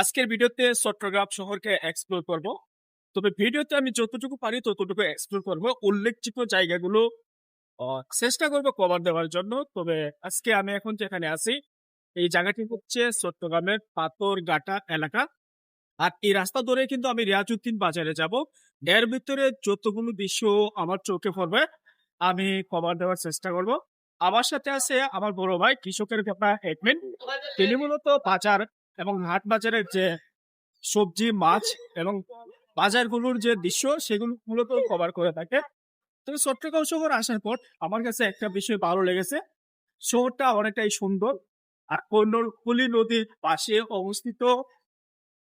আজকের ভিডিওতে চট্টগ্রাম শহরকে এক্সপ্লোর করব। তবে ভিডিওতে আমি যতটুকু পারি ততটুকু এক্সপ্লোর করব। উল্লেখযোগ্য জায়গাগুলো চেষ্টা করব কভার দেওয়ার জন্য। তবে আজকে আমি এখন যেখানে আছি, এই জায়গাটি হচ্ছে চট্টগ্রামের পাথরঘাটা এলাকা। আর এই রাস্তা ধরে কিন্তু আমি রিয়াজউদ্দিন বাজারে যাব। এর ভিতরে যতগুলো দৃশ্য আমার চোখে পড়বে, আমি কভার দেওয়ার চেষ্টা করব। আমার সাথে আছে আমার বড় ভাই, কৃষকের ব্যাপার হেডমেন তিনি মূলত বাজার এবং হাট বাজারের যে সবজি, মাছ এবং বাজারগুলোর যে দৃশ্য, সেগুলো মূলত কভার করে থাকে। তবে চট্টগ্রাম শহর আসার পর আমার কাছে একটা বিষয় ভালো লেগেছে। শহরটা অনেকটাই সুন্দর আর কলি নদীর পাশে অবস্থিত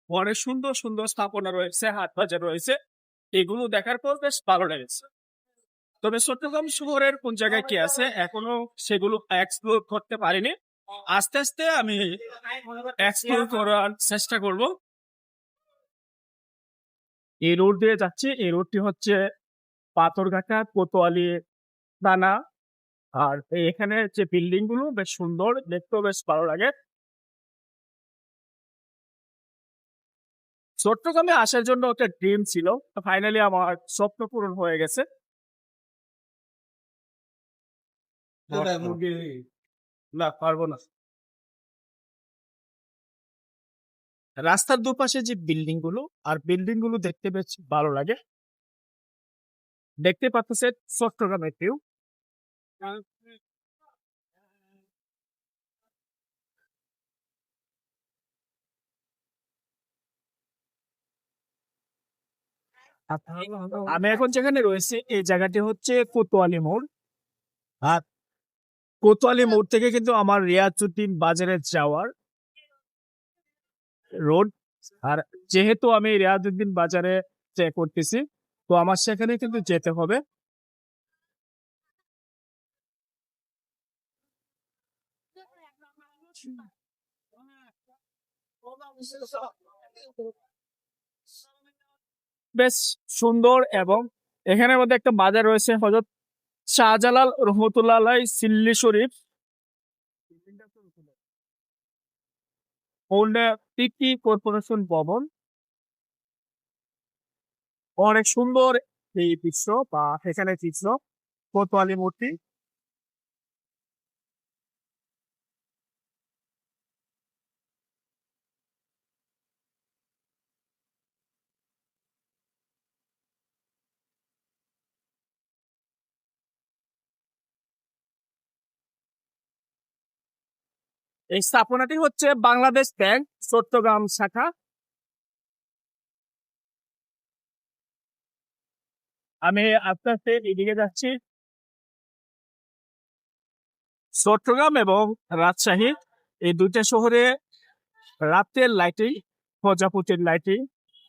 অনেক সুন্দর সুন্দর স্থাপনা রয়েছে, হাট বাজার রয়েছে। এগুলো দেখার পর বেশ ভালো লেগেছে। তবে চট্টগ্রাম শহরের কোন জায়গায় কি আছে, এখনও সেগুলো এক্সপ্লোর করতে পারিনি। আস্তে আস্তে আমি এক্সপ্লোর করার চেষ্টা করব। এই রোড দিয়ে যাচ্ছি। এই রোডটি হচ্ছে পাথরঘাটা কোতোয়ালি দানা আর এখানে যে বিল্ডিংগুলো বেশ সুন্দর দেখতেও বেশ ভালো লাগে। চট্টগ্রামে আসার জন্য একটা ড্রিম ছিল। ফাইনালি আমার স্বপ্ন পূরণ হয়ে গেছে। না পারব না। রাস্তার দুপাশে যে বিল্ডিংগুলো আর বিল্ডিংগুলো দেখতে বেশ ভালো লাগে। দেখতে পাচ্ছেন চট্টগ্রামের ভিউ আমি এখন যেখানে রয়েছে এই জায়গাটি হচ্ছে কোতোয়ালি মোড়। আর কোতোয়ালি মোড় থেকে কিন্তু আমার রিয়াজুদ্দিন বাজারে যাওয়ার রোড। আর যেহেতু আমি রিয়াজুদ্দিন বাজারে স্টে করতেছি তো আমার সেখানে কিন্তু যেতে হবে। বেশ সুন্দর এবং এখানের মধ্যে একটা বাজার রয়েছে হজরত শাহজালাল রহমতুল্লাহ সিল্লি শরীফ। সিটি কর্পোরেশন ভবন। অনেক সুন্দর এই চিত্র বা এখানে চিত্র। কোতোয়ালি মূর্তি। এই স্থাপনাটি হচ্ছে বাংলাদেশ ব্যাংক চট্টগ্রাম শাখা। আমি আস্তে আস্তে এদিকে যাচ্ছি। চট্টগ্রাম এবং রাজশাহী, এই দুইটা শহরে রাতের লাইটিং প্রজাপতির লাইটিং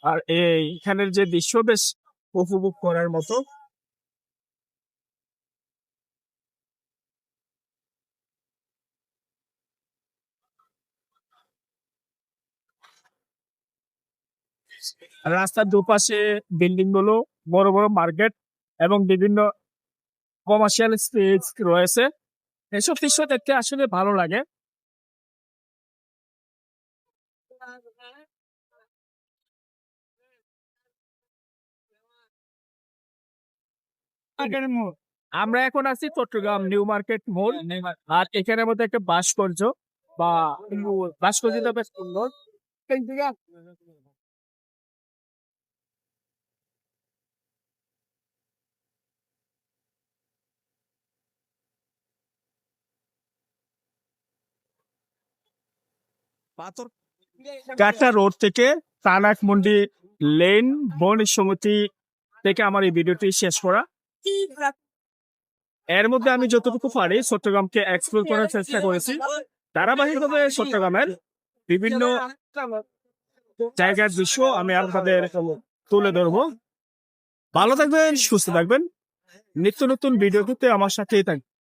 আর এইখানের যে দৃশ্য বেশ উপভোগ করার মতো। রাস্তার দুপাশে বিল্ডিংগুলো বড় বড় মার্কেট এবং বিভিন্ন কমার্শিয়াল স্পেস রয়েছে। এসব দৃশ্য দেখতে আসলে ভালো লাগে। আমরা এখন আছি চট্টগ্রাম নিউ মার্কেট মোড় আর এখানের মধ্যে একটা ভাস্কর্য বা ভাস্কর্যটা বেশ সুন্দর। কাটা রোড থেকে তানাক মন্ডি লেন বন সমিতি থেকে আমার এই ভিডিওটি শেষ করা। এর মধ্যে আমি যতটুকু পারি চট্টগ্রামকে এক্সপ্লোর করার চেষ্টা করেছি। ধারাবাহিকভাবে চট্টগ্রামের বিভিন্ন জায়গার দৃশ্য আমি আপনাদের তুলে ধরবো। ভালো থাকবেন, সুস্থ থাকবেন। নিত্য নতুন ভিডিও করতে আমার সাথেই থাকবেন।